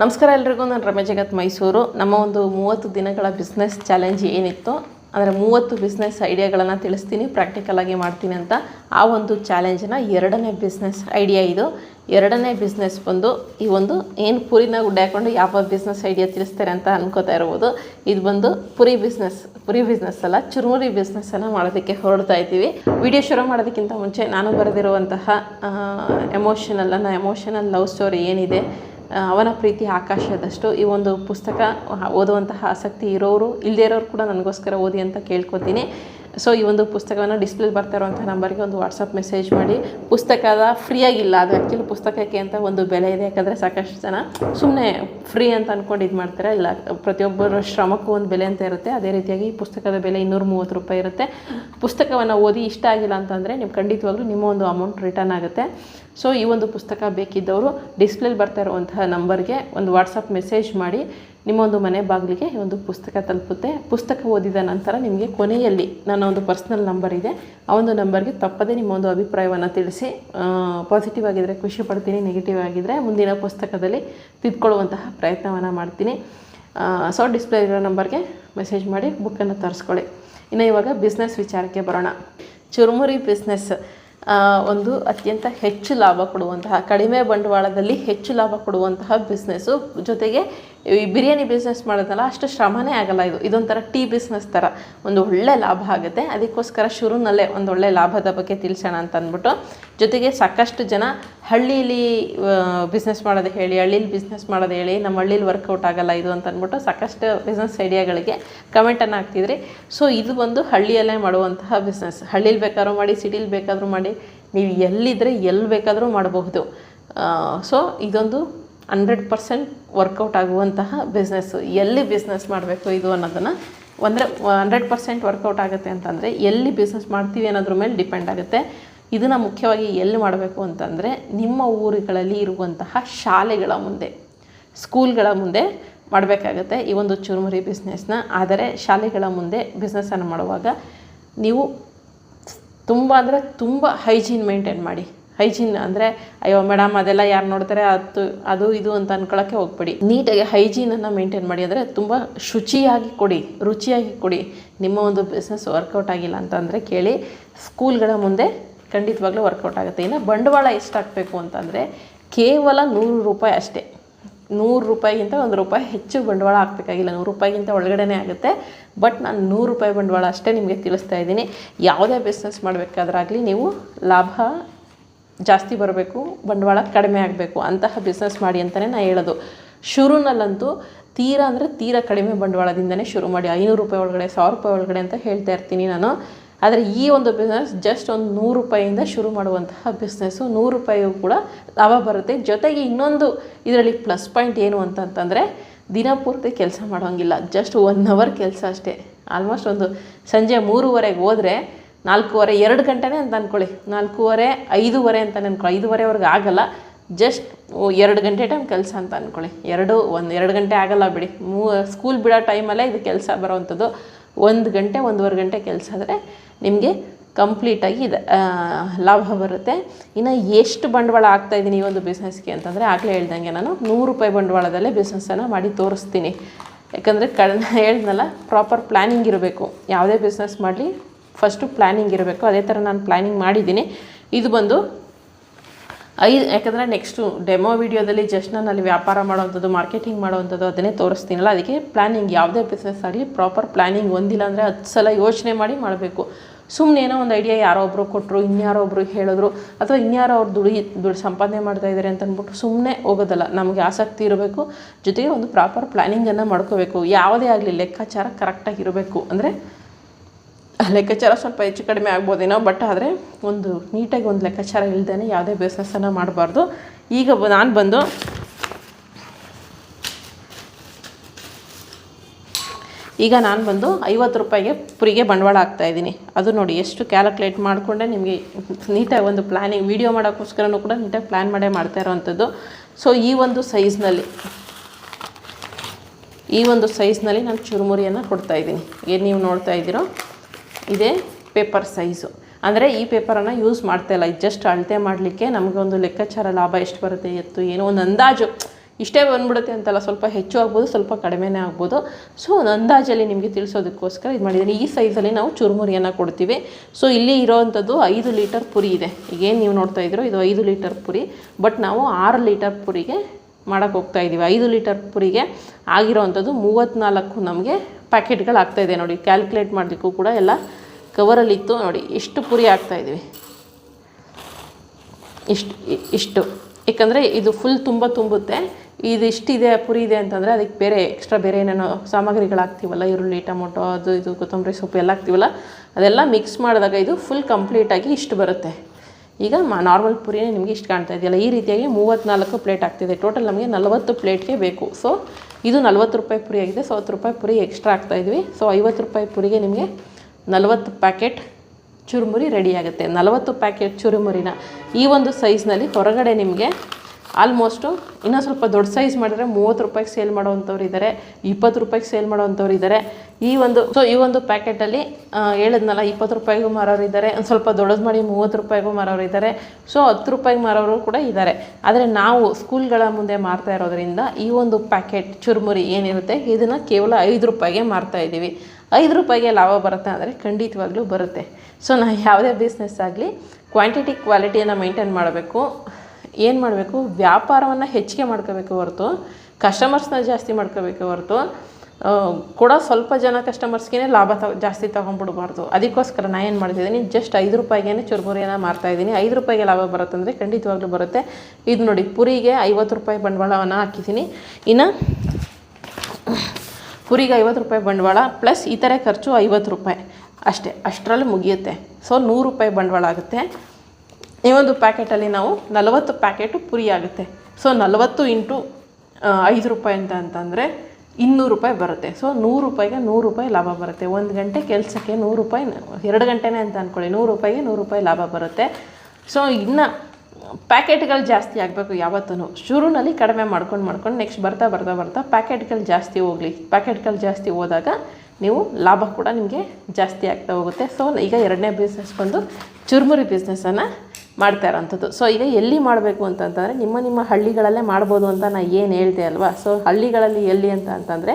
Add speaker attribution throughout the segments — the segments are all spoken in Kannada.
Speaker 1: ನಮಸ್ಕಾರ ಎಲ್ರಿಗೂ, ನಾನು ರಮೇಶ್ ಜಗತ್ ಮೈಸೂರು. ನಮ್ಮ ಒಂದು ಮೂವತ್ತು ದಿನಗಳ ಬಿಸ್ನೆಸ್ ಚಾಲೆಂಜ್ ಏನಿತ್ತು, ಅಂದರೆ ಮೂವತ್ತು ಬಿಸ್ನೆಸ್ ಐಡಿಯಾಗಳನ್ನು ತಿಳಿಸ್ತೀನಿ ಪ್ರಾಕ್ಟಿಕಲ್ ಆಗಿ ಮಾಡ್ತೀನಿ ಅಂತ. ಆ ಒಂದು ಚಾಲೆಂಜನ್ನ ಎರಡನೇ ಬಿಸ್ನೆಸ್ ಐಡಿಯಾ ಇದು. ಎರಡನೇ ಬಿಸ್ನೆಸ್ ಬಂದು, ಈ ಒಂದು ಏನು ಪುರಿನ ಗುಡ್ಡೆ ಹಾಕೊಂಡು ಯಾವ ಬಿಸ್ನೆಸ್ ಐಡಿಯಾ ತಿಳಿಸ್ತಾರೆ ಅಂತ ಅನ್ಕೋತಾ ಇರ್ಬೋದು. ಇದು ಬಂದು ಪುರಿ ಬಿಸ್ನೆಸ್ ಪುರಿ ಬಿಸ್ನೆಸ್ ಅಲ್ಲ, ಚುರುಮುರಿ ಬಿಸ್ನೆಸ್ಸನ್ನು ಮಾಡೋದಕ್ಕೆ ಹೊರಡ್ತಾ ಇದ್ದೀವಿ. ವಿಡಿಯೋ ಶುರು ಮಾಡೋದಕ್ಕಿಂತ ಮುಂಚೆ ನಾನು ಬರೆದಿರುವಂತಹ ಎಮೋಷನಲ್ ನನ್ನ ಎಮೋಷನಲ್ ಲವ್ ಸ್ಟೋರಿ ಏನಿದೆ ಅವನ ಪ್ರೀತಿ ಆಕಾಶದಷ್ಟು. ಈ ಒಂದು ಪುಸ್ತಕ ಓದುವಂತಹ ಆಸಕ್ತಿ ಇರೋರು ಇಲ್ಲದೇ ಇರೋರು ಕೂಡ ನನಗೋಸ್ಕರ ಓದಿ ಅಂತ ಕೇಳ್ಕೊತೀನಿ. ಸೊ ಈ ಒಂದು ಪುಸ್ತಕವನ್ನು ಡಿಸ್ಪ್ಲೇ ಬರ್ತಾ ಇರುವಂಥ ನಂಬರ್ಗೆ ಒಂದು ವಾಟ್ಸಪ್ ಮೆಸೇಜ್ ಮಾಡಿ. ಪುಸ್ತಕದ ಫ್ರೀಯಾಗಿಲ್ಲ ಅದು ಆ್ಯಕ್ಚುಲಿ ಪುಸ್ತಕಕ್ಕೆ ಅಂತ ಒಂದು ಬೆಲೆ ಇದೆ, ಯಾಕಂದರೆ ಸಾಕಷ್ಟು ಜನ ಸುಮ್ಮನೆ ಫ್ರೀ ಅಂತ ಅಂದ್ಕೊಂಡು ಇದು ಮಾಡ್ತಾರೆ. ಇಲ್ಲ, ಪ್ರತಿಯೊಬ್ಬರ ಶ್ರಮಕ್ಕೂ ಒಂದು ಬೆಲೆ ಅಂತ ಇರುತ್ತೆ. ಅದೇ ರೀತಿಯಾಗಿ ಈ ಪುಸ್ತಕದ ಬೆಲೆ ಇನ್ನೂರ ಮೂವತ್ತು ರೂಪಾಯಿ ಇರುತ್ತೆ. ಪುಸ್ತಕವನ್ನು ಓದಿ ಇಷ್ಟ ಆಗಿಲ್ಲ ಅಂತಂದರೆ ನೀವು ಖಂಡಿತವಾಗ್ಲೂ ನಿಮ್ಮ ಒಂದು ಅಮೌಂಟ್ ರಿಟರ್ನ್ ಆಗುತ್ತೆ. ಸೊ ಈ ಒಂದು ಪುಸ್ತಕ ಬೇಕಿದ್ದವರು ಡಿಸ್ಪ್ಲೇಲಿ ಬರ್ತಾ ಇರುವಂತಹ ನಂಬರ್ಗೆ ಒಂದು ವಾಟ್ಸಪ್ ಮೆಸೇಜ್ ಮಾಡಿ, ನಿಮ್ಮ ಒಂದು ಮನೆ ಬಾಗಿಲಿಗೆ ಈ ಒಂದು ಪುಸ್ತಕ ತಲುಪುತ್ತೆ. ಪುಸ್ತಕ ಓದಿದ ನಂತರ ನಿಮಗೆ ಕೊನೆಯಲ್ಲಿ ನನ್ನ ಒಂದು ಪರ್ಸ್ನಲ್ ನಂಬರ್ ಇದೆ. ಆ ಒಂದು ನಂಬರ್ಗೆ ತಪ್ಪದೇ ನಿಮ್ಮ ಒಂದು ಅಭಿಪ್ರಾಯವನ್ನು ತಿಳಿಸಿ. ಪಾಸಿಟಿವ್ ಆಗಿದ್ದರೆ ಖುಷಿ ಪಡ್ತೀನಿ ನೆಗೆಟಿವ್ ಆಗಿದ್ದರೆ ಮುಂದಿನ ಪುಸ್ತಕದಲ್ಲಿ ತಿದ್ಕೊಳ್ಳುವಂತಹ ಪ್ರಯತ್ನವನ್ನು ಮಾಡ್ತೀನಿ. ಸೊ ಡಿಸ್ಪ್ಲೇ ಇರೋ ನಂಬರ್ಗೆ ಮೆಸೇಜ್ ಮಾಡಿ ಬುಕ್ಕನ್ನು ತರಿಸ್ಕೊಳ್ಳಿ. ಇನ್ನು ಇವಾಗ ಬಿಸ್ನೆಸ್ ವಿಚಾರಕ್ಕೆ ಬರೋಣ. ಚುರುಮುರಿ ಬಿಸ್ನೆಸ್ ಒಂದು ಅತ್ಯಂತ ಹೆಚ್ಚು ಲಾಭ ಕೊಡುವಂತಹ ಕಡಿಮೆ ಬಂಡವಾಳದಲ್ಲಿ ಹೆಚ್ಚು ಲಾಭ ಕೊಡುವಂತಹ ಬಿಸ್ನೆಸ್ಸು ಜೊತೆಗೆ ಈ ಬಿರಿಯಾನಿ ಬಿಸ್ನೆಸ್ ಮಾಡೋದಲ್ಲ, ಅಷ್ಟು ಶ್ರಮನೇ ಆಗಲ್ಲ ಇದು. ಇದೊಂಥರ ಟೀ ಬಿಸ್ನೆಸ್ ಥರ ಒಂದು ಒಳ್ಳೆ ಲಾಭ ಆಗುತ್ತೆ. ಅದಕ್ಕೋಸ್ಕರ ಶುರುನಲ್ಲೇ ಒಂದು ಒಳ್ಳೆ ಲಾಭದ ಬಗ್ಗೆ ತಿಳಿಸೋಣ ಅಂತ ಅಂದ್ಬಿಟ್ಟು ಜೊತೆಗೆ ಸಾಕಷ್ಟು ಜನ ಹಳ್ಳೀಲಿ ಬಿಸ್ನೆಸ್ ಮಾಡೋದು ಹೇಳಿ, ಹಳ್ಳೀಲಿ ಬಿಸ್ನೆಸ್ ಮಾಡೋದು ಹೇಳಿ, ನಮ್ಮ ಹಳ್ಳೀಲಿ ವರ್ಕೌಟ್ ಆಗಲ್ಲ ಇದು ಅಂತ ಅಂದ್ಬಿಟ್ಟು ಸಾಕಷ್ಟು ಬಿಸ್ನೆಸ್ ಐಡಿಯಾಗಳಿಗೆ ಕಮೆಂಟನ್ನು ಹಾಕ್ತಿದ್ರಿ. ಸೊ ಇದು ಒಂದು ಹಳ್ಳಿಯಲ್ಲೇ ಮಾಡುವಂತಹ ಬಿಸ್ನೆಸ್ ಹಳ್ಳೀಲಿ ಬೇಕಾದ್ರೂ ಮಾಡಿ, ಸಿಟಿಲಿ ಬೇಕಾದರೂ ಮಾಡಿ, ನೀವು ಎಲ್ಲಿದ್ದರೆ ಎಲ್ಲಿ ಬೇಕಾದರೂ ಮಾಡಬಹುದು. ಸೊ ಇದೊಂದು ಹಂಡ್ರೆಡ್ ಪರ್ಸೆಂಟ್ ವರ್ಕೌಟ್ ಆಗುವಂತಹ ಬಿಸ್ನೆಸ್ಸು ಎಲ್ಲಿ ಬಿಸ್ನೆಸ್ ಮಾಡಬೇಕು ಇದು ಅನ್ನೋದನ್ನು? ಅಂದರೆ ಹಂಡ್ರೆಡ್ ಪರ್ಸೆಂಟ್ ವರ್ಕೌಟ್ ಆಗುತ್ತೆ ಅಂತಂದರೆ ಎಲ್ಲಿ ಬಿಸ್ನೆಸ್ ಮಾಡ್ತೀವಿ ಅನ್ನೋದ್ರ ಮೇಲೆ ಡಿಪೆಂಡ್ ಆಗುತ್ತೆ. ಇದನ್ನು ಮುಖ್ಯವಾಗಿ ಎಲ್ಲಿ ಮಾಡಬೇಕು ಅಂತಂದರೆ ನಿಮ್ಮ ಊರುಗಳಲ್ಲಿ ಇರುವಂತಹ ಶಾಲೆಗಳ ಮುಂದೆ ಸ್ಕೂಲ್ಗಳ ಮುಂದೆ ಮಾಡಬೇಕಾಗತ್ತೆ ಈ ಒಂದು ಚುರುಮುರಿ ಬಿಸ್ನೆಸ್ನ ಆದರೆ ಶಾಲೆಗಳ ಮುಂದೆ ಬಿಸ್ನೆಸ್ಸನ್ನು ಮಾಡುವಾಗ ನೀವು ತುಂಬ ಅಂದರೆ ತುಂಬ ಹೈಜೀನ್ ಮೇಂಟೈನ್ ಮಾಡಿ. ಹೈಜೀನ್ ಅಂದರೆ, ಅಯ್ಯೋ ಮೇಡಮ್ ಅದೆಲ್ಲ ಯಾರು ನೋಡ್ತಾರೆ, ಅದು ಅದು ಇದು ಅಂತ ಅನ್ಕೊಳ್ಳೋಕ್ಕೆ ಹೋಗ್ಬೇಡಿ. ನೀಟಾಗಿ ಹೈಜೀನನ್ನು ಮೇಂಟೈನ್ ಮಾಡಿ, ಅಂದರೆ ತುಂಬ ಶುಚಿಯಾಗಿ ಕೊಡಿ, ರುಚಿಯಾಗಿ ಕೊಡಿ. ನಿಮ್ಮ ಒಂದು ಬಿಸ್ನೆಸ್ ವರ್ಕೌಟ್ ಆಗಿಲ್ಲ ಅಂತಂದರೆ ಕೇಳಿ ಸ್ಕೂಲ್ಗಳ ಮುಂದೆ ಖಂಡಿತವಾಗ್ಲೂ ವರ್ಕೌಟ್ ಆಗುತ್ತೆ. ಇನ್ನು ಬಂಡವಾಳ ಎಷ್ಟು ಹಾಕಬೇಕು ಅಂತಂದರೆ ಕೇವಲ ನೂರು ರೂಪಾಯಿ ಅಷ್ಟೇ. ನೂರು ರೂಪಾಯಿಗಿಂತ ಒಂದು ರೂಪಾಯಿ ಹೆಚ್ಚು ಬಂಡವಾಳ ಹಾಕಬೇಕಾಗಿಲ್ಲ. ನೂರು ರೂಪಾಯಿಗಿಂತ ಒಳಗಡೆನೇ ಆಗುತ್ತೆ. ಬಟ್ ನಾನು ನೂರು ರೂಪಾಯಿ ಬಂಡವಾಳ ಅಷ್ಟೇ ನಿಮಗೆ ತಿಳಿಸ್ತಾ ಇದ್ದೀನಿ. ಯಾವುದೇ ಬಿಸ್ನೆಸ್ ಮಾಡಬೇಕಾದ್ರಾಗಲಿ ನೀವು ಲಾಭ ಜಾಸ್ತಿ ಬರಬೇಕು, ಬಂಡವಾಳ ಕಡಿಮೆ ಆಗಬೇಕು, ಅಂತಹ ಬಿಸ್ನೆಸ್ ಮಾಡಿ ಅಂತಲೇ ನಾನು ಹೇಳೋದು. ಶುರುನಲ್ಲಂತೂ ತೀರಾ ಅಂದರೆ ತೀರಾ ಕಡಿಮೆ ಬಂಡವಾಳದಿಂದನೇ ಶುರು ಮಾಡಿ, ಐನೂರು ರೂಪಾಯಿ ಒಳಗಡೆ, ಸಾವಿರ ರೂಪಾಯಿ ಒಳಗಡೆ ಅಂತ ಹೇಳ್ತಾ ಇರ್ತೀನಿ ನಾನು. ಆದರೆ ಈ ಒಂದು ಬಿಸ್ನೆಸ್ ಜಸ್ಟ್ ಒಂದು ನೂರು ರೂಪಾಯಿಯಿಂದ ಶುರು ಮಾಡುವಂತಹ ಬಿಸ್ನೆಸ್ಸು ನೂರು ರೂಪಾಯಿಯೂ ಕೂಡ ಲಾಭ ಬರುತ್ತೆ. ಜೊತೆಗೆ ಇನ್ನೊಂದು ಇದರಲ್ಲಿ ಪ್ಲಸ್ ಪಾಯಿಂಟ್ ಏನು ಅಂತಂತಂದರೆ ದಿನಪೂರ್ತಿ ಕೆಲಸ ಮಾಡೋಂಗಿಲ್ಲ ಜಸ್ಟ್ ಒನ್ ಅವರ್ ಕೆಲಸ ಅಷ್ಟೇ. ಆಲ್ಮೋಸ್ಟ್ ಒಂದು ಸಂಜೆ ಮೂರುವರೆಗೆ ಹೋದರೆ ನಾಲ್ಕೂವರೆ, ಎರಡು ಗಂಟೆನೇ ಅಂತ ಅಂದ್ಕೊಳ್ಳಿ ನಾಲ್ಕೂವರೆ, ಐದೂವರೆ ಅಂತ ಅನ್ಕೊಳ್ಳಿ. ಐದೂವರೆವರೆಗೆ ಆಗಲ್ಲ. ಜಸ್ಟ್ ಎರಡು ಗಂಟೆ ಟೈಮ್ ಕೆಲಸ ಅಂತ ಅಂದ್ಕೊಳ್ಳಿ ಎರಡು, ಒಂದು, ಎರಡು ಗಂಟೆ ಆಗಲ್ಲ ಬಿಡಿ. ಮೂ ಸ್ಕೂಲ್ ಬಿಡೋ ಟೈಮಲ್ಲೇ ಇದು ಕೆಲಸ ಬರೋವಂಥದ್ದು ಒಂದು ಗಂಟೆ, ಒಂದೂವರೆ ಗಂಟೆ ಕೆಲಸ ಆದರೆ ನಿಮಗೆ ಕಂಪ್ಲೀಟಾಗಿ ಇದು ಲಾಭ ಬರುತ್ತೆ. ಇನ್ನು ಎಷ್ಟು ಬಂಡವಾಳ ಆಗ್ತಾ ಇದ್ದೀನಿ ಈ ಒಂದು ಬಿಸ್ನೆಸ್ಗೆ ಅಂತಂದರೆ ಆಗಲೇ ಹೇಳ್ದಂಗೆ ನಾನು ನೂರು ರೂಪಾಯಿ ಬಂಡವಾಳದಲ್ಲೇ ಬಿಸ್ನೆಸ್ಸನ್ನು ಮಾಡಿ ತೋರಿಸ್ತೀನಿ. ಯಾಕಂದರೆ ಕಡಿಮೆ ಹೇಳ್ದನಲ್ಲ ಪ್ರಾಪರ್ ಪ್ಲ್ಯಾನಿಂಗ್ ಇರಬೇಕು. ಯಾವುದೇ ಬಿಸ್ನೆಸ್ ಮಾಡಲಿ ಫಸ್ಟು ಪ್ಲ್ಯಾನಿಂಗ್ ಇರಬೇಕು. ಅದೇ ಥರ ನಾನು ಪ್ಲ್ಯಾನಿಂಗ್ ಮಾಡಿದ್ದೀನಿ. ಇದು ಬಂದು ಐದು, ಯಾಕಂದರೆ ನೆಕ್ಸ್ಟು ಡೆಮೋ ವಿಡಿಯೋದಲ್ಲಿ ಜಸ್ಟ್ ನಾನು ಅಲ್ಲಿ ವ್ಯಾಪಾರ ಮಾಡೋವಂಥದ್ದು ಮಾರ್ಕೆಟಿಂಗ್ ಮಾಡೋವಂಥದ್ದು ಅದನ್ನೇ ತೋರಿಸ್ತೀನಲ್ಲ, ಅದಕ್ಕೆ ಪ್ಲ್ಯಾನಿಂಗ್ ಯಾವುದೇ ಬಿಸ್ನೆಸ್ ಆಗಲಿ ಪ್ರಾಪರ್ ಪ್ಲ್ಯಾನಿಂಗ್ ಒಂದಿಲ್ಲ ಅಂದರೆ ಹತ್ತು ಸಲ ಯೋಚನೆ ಮಾಡಿ ಮಾಡಬೇಕು. ಸುಮ್ಮನೆ ಏನೋ ಒಂದು ಐಡಿಯಾ ಯಾರೋ ಒಬ್ಬರು ಕೊಟ್ಟರು ಇನ್ಯಾರೋ ಒಬ್ಬರು ಹೇಳಿದ್ರು, ಅಥವಾ ಇನ್ಯಾರೋ ಅವ್ರು ದುಡಿ ದುಡ್ಡು ಸಂಪಾದನೆ ಮಾಡ್ತಾ ಇದ್ದಾರೆ ಅಂತ ಅಂದ್ಬಿಟ್ಟು ಸುಮ್ಮನೆ ಹೋಗೋದಲ್ಲ. ನಮಗೆ ಆಸಕ್ತಿ ಇರಬೇಕು, ಜೊತೆಗೆ ಒಂದು ಪ್ರಾಪರ್ ಪ್ಲ್ಯಾನಿಂಗನ್ನು ಮಾಡ್ಕೋಬೇಕು. ಯಾವುದೇ ಆಗಲಿ ಲೆಕ್ಕಾಚಾರ ಕರೆಕ್ಟಾಗಿ ಇರಬೇಕು. ಅಂದರೆ ಲೆಕ್ಕಾಚಾರ ಸ್ವಲ್ಪ ಹೆಚ್ಚು ಕಡಿಮೆ ಆಗ್ಬೋದೇನೋ ಬಟ್ ಆದರೆ ಒಂದು ನೀಟಾಗಿ ಒಂದು ಲೆಕ್ಕಾಚಾರ ಇಲ್ದೇ ಯಾವುದೇ ಬಿಸ್ನೆಸ್ಸನ್ನು ಮಾಡಬಾರ್ದು. ಈಗ ನಾನು ಬಂದು ಈಗ ನಾನು ಬಂದು ಐವತ್ತು ರೂಪಾಯಿಗೆ ಪುರಿಗೆ ಬಂಡವಾಳ ಹಾಕ್ತಾಯಿದ್ದೀನಿ ಅದು ನೋಡಿ ಎಷ್ಟು ಕ್ಯಾಲ್ಕುಲೇಟ್ ಮಾಡಿಕೊಂಡೆ ನಿಮಗೆ ನೀಟಾಗಿ ಒಂದು ಪ್ಲ್ಯಾನಿಂಗ್ ವೀಡಿಯೋ ಮಾಡೋಕ್ಕೋಸ್ಕರನೂ ಕೂಡ ನೀಟಾಗಿ ಪ್ಲ್ಯಾನ್ ಮಾಡೇ ಮಾಡ್ತಾ ಇರೋವಂಥದ್ದು ಸೊ ಈ ಒಂದು ಸೈಜ್ನಲ್ಲಿ ಈ ಒಂದು ಸೈಜ್ನಲ್ಲಿ ನಾನು ಚುರುಮುರಿಯನ್ನು ಕೊಡ್ತಾಯಿದ್ದೀನಿ ಏನು ನೀವು ನೋಡ್ತಾ ಇದ್ದೀರೋ? ಇದೇ ಪೇಪರ್ ಸೈಜು ಅಂದರೆ ಈ ಪೇಪರನ್ನು ಯೂಸ್ ಮಾಡ್ತಾ ಇಲ್ಲ. ಇದು ಜಸ್ಟ್ ಅಳತೆ ಮಾಡಲಿಕ್ಕೆ ನಮಗೆ ಒಂದು ಲೆಕ್ಕಾಚಾರ ಲಾಭ ಎಷ್ಟು ಬರುತ್ತೆ, ಎತ್ತು, ಏನೋ ಒಂದು ಅಂದಾಜು. ಇಷ್ಟೇ ಬಂದ್ಬಿಡುತ್ತೆ ಅಂತಲ್ಲ, ಸ್ವಲ್ಪ ಹೆಚ್ಚು ಆಗ್ಬೋದು, ಸ್ವಲ್ಪ ಕಡಿಮೆನೇ ಆಗ್ಬೋದು. ಸೊ ಒಂದು ಅಂದಾಜಲ್ಲಿ ನಿಮಗೆ ತಿಳಿಸೋದಕ್ಕೋಸ್ಕರ ಇದು ಮಾಡಿದ್ದೀನಿ ಈ ಸೈಜಲ್ಲಿ ನಾವು ಚುರುಮುರಿಯನ್ನು ಕೊಡ್ತೀವಿ. ಸೊ ಇಲ್ಲಿ ಇರೋವಂಥದ್ದು ಐದು ಲೀಟರ್ ಪುರಿ ಇದೆ. ಈಗೇನು ನೀವು ನೋಡ್ತಾ ಇದ್ದೀರೋ ಇದು ಐದು ಲೀಟರ್ ಪುರಿ. ಬಟ್ ನಾವು ಆರು ಲೀಟರ್ ಪುರಿಗೆ ಮಾಡೋಕ್ಕೆ ಹೋಗ್ತಾ ಇದ್ದೀವಿ ಐದು ಲೀಟರ್ ಪುರಿಗೆ ಆಗಿರೋವಂಥದ್ದು ಮೂವತ್ತ್ನಾಲ್ಕು ನಮಗೆ ಪ್ಯಾಕೆಟ್ಗಳು ಆಗ್ತಾಯಿದೆ ನೋಡಿ, ಕ್ಯಾಲ್ಕುಲೇಟ್ ಮಾಡಲಿಕ್ಕೂ ಕೂಡ ಎಲ್ಲ ಕವರಲ್ಲಿತ್ತು ನೋಡಿ ಇಷ್ಟು ಪುರಿ ಆಗ್ತಾಯಿದ್ದೀವಿ ಇಷ್ಟು ಇಷ್ಟು. ಏಕೆಂದರೆ ಇದು ಫುಲ್ ತುಂಬ ತುಂಬುತ್ತೆ. ಇದು ಇಷ್ಟಿದೆ ಪುರಿ ಇದೆ ಅಂತಂದರೆ ಅದಕ್ಕೆ ಬೇರೆ ಎಕ್ಸ್ಟ್ರಾ ಬೇರೆ ಏನೇನೋ ಸಾಮಗ್ರಿಗಳು ಹಾಕ್ತೀವಲ್ಲ ಈರುಳ್ಳಿ, ಟೊಮೊಟೊ, ಅದು ಇದು, ಕೊತ್ತಂಬರಿ ಸೊಪ್ಪು ಎಲ್ಲ ಹಾಕ್ತೀವಲ್ಲ ಅದೆಲ್ಲ ಮಿಕ್ಸ್ ಮಾಡಿದಾಗ ಇದು ಫುಲ್ ಕಂಪ್ಲೀಟಾಗಿ ಇಷ್ಟು ಬರುತ್ತೆ. ಈಗ ನಾರ್ಮಲ್ ಪುರಿನೇ ನಿಮಗೆ ಇಷ್ಟು ಕಾಣ್ತಾ ಇದೆಯಲ್ಲ, ಈ ರೀತಿಯಾಗಿ ಮೂವತ್ತ್ನಾಲ್ಕು ಪ್ಲೇಟ್ ಆಗ್ತಿದೆ. ಟೋಟಲ್ ನಮಗೆ ನಲವತ್ತು ಪ್ಲೇಟ್ಗೆ ಬೇಕು. ಸೊ ಇದು ನಲ್ವತ್ತು ರೂಪಾಯಿ ಪುರಿ ಆಗಿದೆ. ಸೊ ಹತ್ತು ರೂಪಾಯಿ ಪುರಿ ಎಕ್ಸ್ಟ್ರಾ ಹಾಕ್ತಾಯಿದ್ವಿ ಸೊ ಐವತ್ತು ರೂಪಾಯಿ ಪುರಿಗೆ ನಿಮಗೆ ನಲವತ್ತು ಪ್ಯಾಕೆಟ್ ಚುರುಮುರಿ ರೆಡಿ ಆಗುತ್ತೆ. ನಲವತ್ತು ಪ್ಯಾಕೆಟ್ ಚುರುಮುರಿನ ಈ ಒಂದು ಸೈಜ್ನಲ್ಲಿ ಹೊರಗಡೆ ನಿಮಗೆ ಆಲ್ಮೋಸ್ಟು ಇನ್ನೂ ಸ್ವಲ್ಪ ದೊಡ್ಡ ಸೈಜ್ ಮಾಡಿದ್ರೆ ಮೂವತ್ತು ರೂಪಾಯಿಗೆ ಸೇಲ್ ಮಾಡೋವಂಥವ್ರು ಇದ್ದಾರೆ ಇಪ್ಪತ್ತು ರೂಪಾಯಿಗೆ ಸೇಲ್ ಮಾಡೋವಂಥವ್ರು ಇದ್ದಾರೆ ಈ ಒಂದು ಸೊ ಈ ಒಂದು ಪ್ಯಾಕೆಟಲ್ಲಿ ಹೇಳಿದ್ನಲ್ಲ, ಇಪ್ಪತ್ತು ರೂಪಾಯಿಗೂ ಮಾರೋರು ಇದ್ದಾರೆ ಒಂದು ಸ್ವಲ್ಪ ದೊಡ್ಡದು ಮಾಡಿ ಮೂವತ್ತು ರೂಪಾಯಿಗೂ ಮಾರೋರು ಇದ್ದಾರೆ ಸೊ ಹತ್ತು ರೂಪಾಯಿಗೆ ಮಾರೋರು ಕೂಡ ಇದ್ದಾರೆ ಆದರೆ ನಾವು ಸ್ಕೂಲ್ಗಳ ಮುಂದೆ ಮಾರ್ತಾ ಇರೋದ್ರಿಂದ ಈ ಒಂದು ಪ್ಯಾಕೆಟ್ ಚುರುಮುರಿ ಏನಿರುತ್ತೆ, ಇದನ್ನು ಕೇವಲ ಐದು ರೂಪಾಯಿಗೆ ಮಾರ್ತಾ ಇದ್ದೀವಿ. ಐದು ರೂಪಾಯಿಗೆ ಲಾಭ ಬರುತ್ತೆ ಅಂದರೆ ಖಂಡಿತವಾಗ್ಲೂ ಬರುತ್ತೆ. ಸೊ ನಾವು ಯಾವುದೇ ಬಿಸ್ನೆಸ್ ಆಗಲಿ ಕ್ವಾಂಟಿಟಿ ಕ್ವಾಲಿಟಿಯನ್ನು ಮೈಂಟೈನ್ ಮಾಡಬೇಕು. ಏನು ಮಾಡಬೇಕು? ವ್ಯಾಪಾರವನ್ನು ಹೆಚ್ಚಿಗೆ ಮಾಡ್ಕೋಬೇಕು ಹೊರತು ಕಸ್ಟಮರ್ಸ್ನ ಜಾಸ್ತಿ ಮಾಡ್ಕೋಬೇಕು ಹೊರತು ಕೂಡ ಸ್ವಲ್ಪ ಜನ ಕಸ್ಟಮರ್ಸ್ಗೆ ಲಾಭ ತ ಜಾಸ್ತಿ ತೊಗೊಂಡ್ಬಿಡ್ಬಾರ್ದು. ಅದಕ್ಕೋಸ್ಕರ ನಾನು ಏನು ಮಾಡ್ತಿದ್ದೀನಿ? ಜಸ್ಟ್ ಐದು ರೂಪಾಯಿಗೇನೆ ಚುರುಮುರಿಯನ್ನು ಮಾರ್ತಾಯಿದ್ದೀನಿ ಐದು ರೂಪಾಯಿಗೆ ಲಾಭ ಬರುತ್ತೆ ಅಂದರೆ ಖಂಡಿತವಾಗ್ಲೂ ಬರುತ್ತೆ. ಇದು ನೋಡಿ, ಪುರಿಗೆ ಐವತ್ತು ರೂಪಾಯಿ ಬಂಡವಾಳವನ್ನು ಹಾಕಿದ್ದೀನಿ. ಇನ್ನು ಪುರಿಗೆ ಐವತ್ತು ರೂಪಾಯಿ ಬಂಡವಾಳ ಪ್ಲಸ್ ಇತರೆ ಖರ್ಚು ಐವತ್ತು ರೂಪಾಯಿ. ಅಷ್ಟೇ, ಅಷ್ಟರಲ್ಲಿ ಮುಗಿಯುತ್ತೆ. ಸೊ, ನೂರು ರೂಪಾಯಿ ಬಂಡವಾಳ ಆಗುತ್ತೆ. ಈ ಒಂದು ಪ್ಯಾಕೆಟಲ್ಲಿ ನಾವು ನಲವತ್ತು ಪ್ಯಾಕೆಟು ಪುರಿ ಆಗುತ್ತೆ ಸೊ ನಲವತ್ತು ಇಂಟು ಐದು ರೂಪಾಯಿ ಅಂತ ಅಂತಂದರೆ ಇನ್ನೂರು ರೂಪಾಯಿ ಬರುತ್ತೆ. ಸೊ ನೂರು ರೂಪಾಯಿಗೆ ನೂರು ರೂಪಾಯಿ ಲಾಭ ಬರುತ್ತೆ. ಒಂದು ಗಂಟೆ ಕೆಲಸಕ್ಕೆ ನೂರು ರೂಪಾಯಿ, ಎರಡು ಗಂಟೆನೇ ಅಂತ ಅಂದ್ಕೊಳ್ಳಿ ನೂರು ರೂಪಾಯಿಗೆ ನೂರು ರೂಪಾಯಿ ಲಾಭ ಬರುತ್ತೆ. ಸೊ ಇನ್ನು ಪ್ಯಾಕೆಟ್ಗಳು ಜಾಸ್ತಿ ಆಗಬೇಕು ಯಾವತ್ತೂ ಶುರುನಲ್ಲಿ ಕಡಿಮೆ ಮಾಡ್ಕೊಂಡು ಮಾಡ್ಕೊಂಡು ನೆಕ್ಸ್ಟ್ ಬರ್ತಾ ಬರ್ತಾ ಬರ್ತಾ ಪ್ಯಾಕೆಟ್ಗಳು ಜಾಸ್ತಿ ಹೋಗಲಿ. ಪ್ಯಾಕೆಟ್ಗಳು ಜಾಸ್ತಿ ಹೋದಾಗ ನೀವು ಲಾಭ ಕೂಡ ನಿಮಗೆ ಜಾಸ್ತಿ ಆಗ್ತಾ ಹೋಗುತ್ತೆ. ಸೊ ಈಗ ಎರಡನೇ ಬಿಸ್ನೆಸ್ ಬಂದು ಚುರುಮುರಿ ಬಿಸ್ನೆಸ್ಸನ್ನು ಮಾಡ್ತಾ ಇರೋಂಥದ್ದು ಸೊ ಈಗ ಎಲ್ಲಿ ಮಾಡಬೇಕು ಅಂತಂತಂದರೆ ನಿಮ್ಮ ನಿಮ್ಮ ಹಳ್ಳಿಗಳಲ್ಲೇ ಮಾಡ್ಬೋದು ಅಂತ ನಾನು ಏನು ಹೇಳ್ತೆ ಅಲ್ವಾ? ಸೊ ಹಳ್ಳಿಗಳಲ್ಲಿ ಎಲ್ಲಿ ಅಂತ ಅಂತಂದರೆ,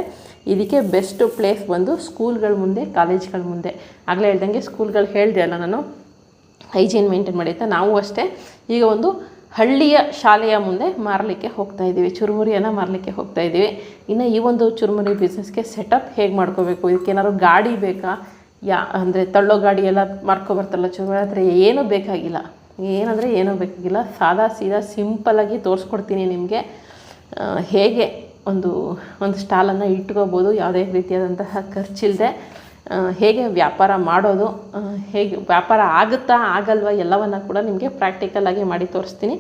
Speaker 1: ಇದಕ್ಕೆ ಬೆಸ್ಟ್ ಪ್ಲೇಸ್ ಬಂದು ಸ್ಕೂಲ್ಗಳ ಮುಂದೆ ಕಾಲೇಜ್ಗಳ ಮುಂದೆ. ಆಗಲೇ ಹೇಳ್ದಂಗೆ ಸ್ಕೂಲ್ಗಳು ಹೇಳಿದೆ ಅಲ್ಲ ನಾನು. ಹೈಜೀನ್ ಮೇಂಟೈನ್ ಮಾಡಿ ಅಂತ ನಾವು ಅಷ್ಟೇ ಈಗ ಒಂದು ಹಳ್ಳಿಯ ಶಾಲೆಯ ಮುಂದೆ ಮಾರಲಿಕ್ಕೆ ಹೋಗ್ತಾ ಇದ್ದೀವಿ. ಚುರುಮುರಿಯನ್ನು ಮಾರಲಿಕ್ಕೆ ಹೋಗ್ತಾ ಇದ್ದೀವಿ. ಇನ್ನು ಈ ಒಂದು ಚುರುಮುರಿ ಬಿಸ್ನೆಸ್ಗೆ ಸೆಟಪ್ ಹೇಗೆ ಮಾಡ್ಕೋಬೇಕು? ಇದಕ್ಕೇನಾದ್ರು ಗಾಡಿ ಬೇಕಾ? ಯಾ, ಅಂದರೆ ತಳ್ಳೋ ಗಾಡಿ ಎಲ್ಲ ಮಾಡ್ಕೊಬರ್ತಲ್ಲ ಚುರುಮುರಿ ಆದರೆ ಏನೂ ಬೇಕಾಗಿಲ್ಲ. ಏನಂದರೆ ಏನೂ ಬೇಕಾಗಿಲ್ಲ ಸಾದಾ ಸೀದಾ ಸಿಂಪಲಾಗಿ ತೋರಿಸ್ಕೊಡ್ತೀನಿ ನಿಮಗೆ. ಹೇಗೆ ಒಂದು ಒಂದು ಸ್ಟಾಲನ್ನು ಇಟ್ಕೋಬೋದು, ಯಾವುದೇ ರೀತಿಯಾದಂತಹ ಖರ್ಚಿಲ್ಲದೆ ಹೇಗೆ ವ್ಯಾಪಾರ ಮಾಡೋದು ಹೇಗೆ ವ್ಯಾಪಾರ ಆಗುತ್ತಾ ಆಗಲ್ವಾ ಎಲ್ಲವನ್ನು ಕೂಡ ನಿಮಗೆ ಪ್ರಾಕ್ಟಿಕಲಾಗಿ ಮಾಡಿ ತೋರಿಸ್ತೀನಿ.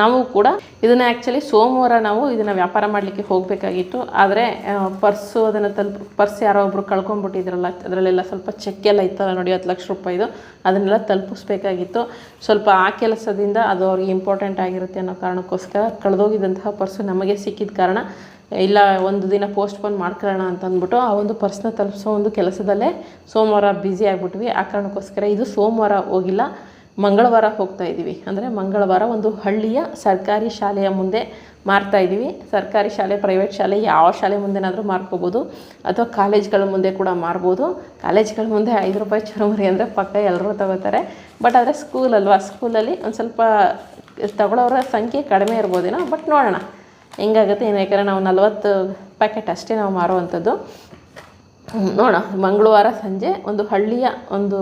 Speaker 1: ನಾವು ಕೂಡ ಇದನ್ನು ಆ್ಯಕ್ಚುಲಿ ಸೋಮವಾರ ನಾವು ಇದನ್ನು ವ್ಯಾಪಾರ ಮಾಡಲಿಕ್ಕೆ ಹೋಗಬೇಕಾಗಿತ್ತು. ಆದರೆ ಪರ್ಸು ಅದನ್ನು ತಲುಪ ಪರ್ಸ್ ಯಾರೋ ಒಬ್ಬರು ಕಳ್ಕೊಂಬಿಟ್ಟಿದ್ರಲ್ಲ ಅದರಲ್ಲೆಲ್ಲ ಸ್ವಲ್ಪ ಚೆಕ್ ಎಲ್ಲ ಇತ್ತಲ್ಲ ನೋಡಿ ಹತ್ತು ಲಕ್ಷ ರೂಪಾಯಿದು, ಅದನ್ನೆಲ್ಲ ತಲುಪಿಸ್ಬೇಕಾಗಿತ್ತು. ಸ್ವಲ್ಪ ಆ ಕೆಲಸದಿಂದ ಅದು ಅವ್ರಿಗೆ ಇಂಪಾರ್ಟೆಂಟ್ ಆಗಿರುತ್ತೆ ಅನ್ನೋ ಕಾರಣಕ್ಕೋಸ್ಕರ ಕಳೆದೋಗಿದ್ದಂತಹ ಪರ್ಸು ನಮಗೆ ಸಿಕ್ಕಿದ ಕಾರಣ ಇಲ್ಲ, ಒಂದು ದಿನ ಪೋಸ್ಟ್ಪೋನ್ ಮಾಡ್ಕೊಳ್ಳೋಣ ಅಂತ ಅಂದ್ಬಿಟ್ಟು ಆ ಒಂದು ಪರ್ಸ್ನ ತಲುಪಿಸೋ ಒಂದು ಕೆಲಸದಲ್ಲೇ ಸೋಮವಾರ ಬ್ಯುಸಿ ಆಗಿಬಿಟ್ವಿ. ಆ ಕಾರಣಕ್ಕೋಸ್ಕರ ಇದು ಸೋಮವಾರ ಹೋಗಿಲ್ಲ, ಮಂಗಳವಾರ ಹೋಗ್ತಾ ಇದ್ದೀವಿ ಅಂದರೆ ಮಂಗಳವಾರ ಒಂದು ಹಳ್ಳಿಯ ಸರ್ಕಾರಿ ಶಾಲೆಯ ಮುಂದೆ ಮಾರ್ತಾ ಇದ್ದೀವಿ ಸರ್ಕಾರಿ ಶಾಲೆ ಪ್ರೈವೇಟ್ ಶಾಲೆ, ಯಾವ ಶಾಲೆ ಮುಂದೆನಾದರೂ ಮಾರ್ಕೋಬೋದು. ಅಥವಾ ಕಾಲೇಜ್ಗಳ ಮುಂದೆ ಕೂಡ ಮಾರ್ಬೋದು. ಕಾಲೇಜ್ಗಳ ಮುಂದೆ ಐದು ರೂಪಾಯಿ ಚುರುಮುರಿ ಅಂದರೆ ಪಕ್ಕ ಎಲ್ಲರೂ ತಗೋತಾರೆ. ಬಟ್ ಆದರೆ ಸ್ಕೂಲ್ ಅಲ್ವಾ? ಸ್ಕೂಲಲ್ಲಿ ಒಂದು ಸ್ವಲ್ಪ ತಗೊಳ್ಳೋರ ಸಂಖ್ಯೆ ಕಡಿಮೆ ಇರ್ಬೋದೇನೋ ಬಟ್ ನೋಡೋಣ. ಹೆಂಗಾಗುತ್ತೆ? ಏನು ಯಾಕಂದರೆ ನಾವು ನಲ್ವತ್ತು ಪ್ಯಾಕೆಟ್ ಅಷ್ಟೇ ನಾವು ಮಾರುವಂಥದ್ದು. ನೋಡೋಣ. ಮಂಗಳವಾರ ಸಂಜೆ ಒಂದು ಹಳ್ಳಿಯ ಒಂದು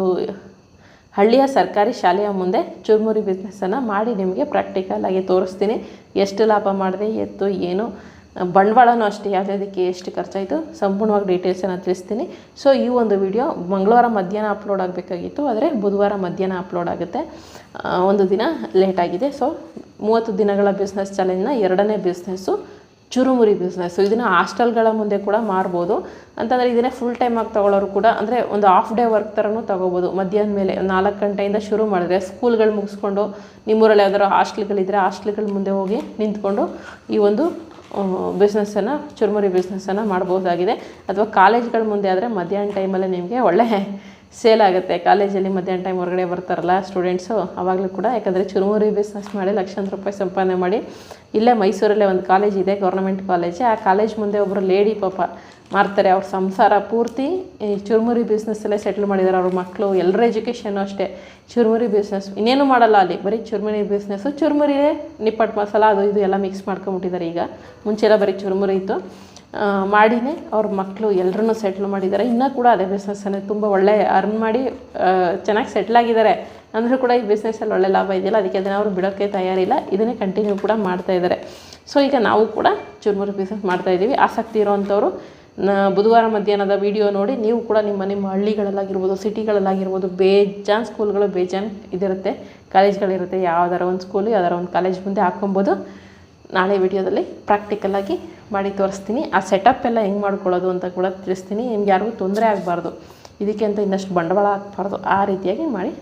Speaker 1: ಹಳ್ಳಿಯ ಸರ್ಕಾರಿ ಶಾಲೆಯ ಮುಂದೆ ಚುರುಮುರಿ ಬಿಸ್ನೆಸ್ಸನ್ನು ಮಾಡಿ ನಿಮಗೆ ಪ್ರಾಕ್ಟಿಕಲಾಗಿ ತೋರಿಸ್ತೀನಿ. ಎಷ್ಟು ಲಾಭ ಮಾಡಿದೆ, ಎತ್ತು, ಏನು? ಬಂಡವಾಳನೂ ಅಷ್ಟೇ ಯಾವುದಕ್ಕೆ ಎಷ್ಟು ಖರ್ಚಾಯಿತು? ಸಂಪೂರ್ಣವಾಗಿ ಡೀಟೇಲ್ಸನ್ನು ತಿಳಿಸ್ತೀನಿ. ಸೊ ಈ ಒಂದು ವಿಡಿಯೋ ಮಂಗಳವಾರ ಮಧ್ಯಾಹ್ನ ಅಪ್ಲೋಡ್ ಆಗಬೇಕಾಗಿತ್ತು, ಆದರೆ ಬುಧವಾರ ಮಧ್ಯಾಹ್ನ ಅಪ್ಲೋಡ್ ಆಗುತ್ತೆ. ಒಂದು ದಿನ ಲೇಟಾಗಿದೆ ಸೊ ಮೂವತ್ತು ದಿನಗಳ ಬಿಸ್ನೆಸ್ ಚಾಲೆಂಜ್ನ ಎರಡನೇ ಬಿಸ್ನೆಸ್ಸು ಚುರುಮುರಿ ಬಿಸ್ನೆಸ್ಸು ಇದನ್ನು ಹಾಸ್ಟೆಲ್ಗಳ ಮುಂದೆ ಕೂಡ ಮಾರ್ಬೋದು ಅಂತಂದರೆ ಇದನ್ನೇ ಫುಲ್ ಟೈಮ್ ಆಗಿ ತೊಗೊಳ್ಳೋರು ಕೂಡ, ಅಂದರೆ ಒಂದು ಹಾಫ್ ಡೇ ವರ್ಕ್ ಥರನೂ ತೊಗೋಬೋದು. ಮಧ್ಯಾಹ್ನ ಮೇಲೆ ನಾಲ್ಕು ಗಂಟೆಯಿಂದ ಶುರು ಮಾಡಿದ್ರೆ ಸ್ಕೂಲ್ಗಳು ಮುಗಿಸ್ಕೊಂಡು ನಿಮ್ಮೂರಲ್ಲಿ ಯಾವ್ದಾದ್ರು ಹಾಸ್ಟ್ಲ್ಗಳಿದ್ದರೆ ಹಾಸ್ಟೆಲ್ಗಳ ಮುಂದೆ ಹೋಗಿ ನಿಂತ್ಕೊಂಡು ಈ ಒಂದು ಬಿಸ್ನೆಸ್ಸನ್ನು ಚುರುಮುರಿ ಬಿಸ್ನೆಸ್ಸನ್ನು ಮಾಡ್ಬೋದಾಗಿದೆ. ಅಥವಾ ಕಾಲೇಜ್ಗಳ ಮುಂದೆ ಆದರೆ ಮಧ್ಯಾಹ್ನ ಟೈಮಲ್ಲೇ ನಿಮಗೆ ಒಳ್ಳೆ ಸೇಲ್ ಆಗುತ್ತೆ. ಕಾಲೇಜಲ್ಲಿ ಮಧ್ಯಾಹ್ನ ಟೈಮ್ ಹೊರಗಡೆ ಬರ್ತಾರಲ್ಲ ಸ್ಟೂಡೆಂಟ್ಸು ಆವಾಗಲೂ ಕೂಡ ಯಾಕಂದರೆ ಚುರುಮುರಿ ಬಿಸ್ನೆಸ್ ಮಾಡಿ ಲಕ್ಷಾಂತರ ರೂಪಾಯಿ ಸಂಪಾದನೆ ಮಾಡಿ ಇಲ್ಲೇ ಮೈಸೂರಲ್ಲೇ ಒಂದು ಕಾಲೇಜ್ ಇದೆ ಗೌರ್ಮೆಂಟ್ ಕಾಲೇಜ್ ಆ ಕಾಲೇಜ್ ಮುಂದೆ ಒಬ್ಬರು ಲೇಡಿ ಪಾಪ ಮಾಡ್ತಾರೆ ಅವ್ರ ಸಂಸಾರ ಪೂರ್ತಿ ಈ ಚುರುಮುರಿ ಬಿಸ್ನೆಸ್ಸಲ್ಲೇ ಸೆಟ್ಲ್ ಮಾಡಿದ್ದಾರೆ ಅವ್ರ ಮಕ್ಕಳು ಎಲ್ಲರ ಎಜುಕೇಷನ್ನು ಅಷ್ಟೇ. ಚುರುಮುರಿ ಬಿಸ್ನೆಸ್ ಇನ್ನೇನು ಮಾಡಲ್ಲ ಅಲ್ಲಿ. ಬರೀ ಚುರುಮುರಿ ಬಿಸ್ನೆಸ್ಸು ಚುರುಮುರಿಯೇ ನಿಪ್ಪಟ್ಟು ಮಸಾಲ, ಅದು ಇದು ಎಲ್ಲ ಮಿಕ್ಸ್ ಮಾಡ್ಕೊಂಬಿಟ್ಟಿದ್ದಾರೆ ಈಗ. ಮುಂಚೆಲ್ಲ ಬರೀ ಚುರುಮುರಿ ಇತ್ತು. ಮಾಡಿನೇ ಅವ್ರ ಮಕ್ಕಳು ಎಲ್ಲರನ್ನೂ ಸೆಟ್ಲ್ ಮಾಡಿದ್ದಾರೆ. ಇನ್ನೂ ಕೂಡ ಅದೇ ಬಿಸ್ನೆಸ್ಸನ್ನೇ ತುಂಬ ಒಳ್ಳೆ ಅರ್ನ್ ಮಾಡಿ ಚೆನ್ನಾಗಿ ಸೆಟ್ಲ್ ಆಗಿದ್ದಾರೆ. ಅಂದರೂ ಕೂಡ ಈ ಬಿಸ್ನೆಸ್ಸಲ್ಲಿ ಒಳ್ಳೆ ಲಾಭ ಇದೆಯಲ್ಲ, ಅದಕ್ಕೆ ಅದನ್ನು ಅವರು ಬಿಡೋಕ್ಕೆ ತಯಾರಿಲ್ಲ. ಇದನ್ನೇ ಕಂಟಿನ್ಯೂ ಕೂಡ ಮಾಡ್ತಾ ಇದ್ದಾರೆ. ಸೊ ಈಗ ನಾವು ಕೂಡ ಚುರುಮುರು ಬಿಸ್ನೆಸ್ ಮಾಡ್ತಾಯಿದ್ದೀವಿ ಆಸಕ್ತಿ ಇರೋವಂಥವ್ರು ಬುಧವಾರ ಮಧ್ಯಾಹ್ನದ ವಿಡಿಯೋ ನೋಡಿ, ನೀವು ಕೂಡ ನಿಮ್ಮ ನಿಮ್ಮ ಹಳ್ಳಿಗಳಲ್ಲಾಗಿರ್ಬೋದು ಸಿಟಿಗಳಲ್ಲಾಗಿರ್ಬೋದು ಬೇಜಾನ್ ಸ್ಕೂಲ್ಗಳು ಬೇಜಾನ್ ಇದಿರುತ್ತೆ. ಕಾಲೇಜ್ಗಳಿರುತ್ತೆ ಯಾವ್ದಾರ ಒಂದು ಸ್ಕೂಲು ಯಾವ್ದಾರ ಒಂದು ಕಾಲೇಜ್ ಮುಂದೆ ಹಾಕ್ಕೊಬೋದು. ನಾಳೆ ವಿಡಿಯೋದಲ್ಲಿ ಪ್ರಾಕ್ಟಿಕಲಾಗಿ ಮಾಡಿ ತೋರಿಸ್ತೀನಿ. ಆ ಸೆಟಪ್ ಎಲ್ಲ ಹೆಂಗೆ ಮಾಡ್ಕೊಳ್ಳೋದು ಅಂತ ಕೂಡ ತಿಳಿಸ್ತೀನಿ. ನಿಮ್ಗೆ ಯಾರಿಗೂ ತೊಂದರೆ ಆಗಬಾರ್ದು. ಇದಕ್ಕೆ ಅಂತ ಇನ್ನಷ್ಟು ಬಂಡವಾಳ ಹಾಕ್ಬಾರ್ದು. ಆ ರೀತಿಯಾಗಿ ಮಾಡಿ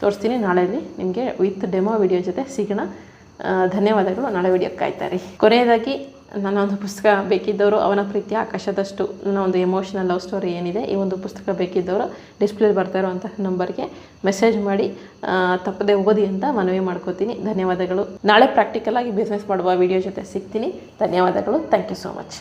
Speaker 1: ತೋರಿಸ್ತೀನಿ. ನಾಳೆಯಲ್ಲಿ ನಿಮಗೆ ವಿತ್ ಡೆಮೋ ವಿಡಿಯೋ ಜೊತೆ ಸಿಗೋಣ. ಧನ್ಯವಾದಗಳು. ನಾಳೆ ವಿಡಿಯೋ ಕಾಯ್ತಾರೆ ಕೊನೆಯದಾಗಿ ನನ್ನ ಒಂದು ಪುಸ್ತಕ ಬೇಕಿದ್ದವರು, ಅವನ ಪ್ರೀತಿ ಆಕಾಶದಷ್ಟು ನನ್ನ ಒಂದು ಎಮೋಷನಲ್ ಲವ್ ಸ್ಟೋರಿ ಏನಿದೆ, ಈ ಒಂದು ಪುಸ್ತಕ ಬೇಕಿದ್ದವರು ಡಿಸ್ಪ್ಲೇಲಿ ಬರ್ತಾ ಇರುವಂತಹ ನಂಬರ್ಗೆ ಮೆಸೇಜ್ ಮಾಡಿ ತಪ್ಪದೆ ಓದಿ ಅಂತ ಮನವಿ ಮಾಡ್ಕೋತೀನಿ. ಧನ್ಯವಾದಗಳು. ನಾಳೆ ಪ್ರಾಕ್ಟಿಕಲ್ ಆಗಿ ಬಿಸ್ನೆಸ್ ಮಾಡುವ ವಿಡಿಯೋ ಜೊತೆ ಸಿಗ್ತೀನಿ. ಧನ್ಯವಾದಗಳು. Thank you so much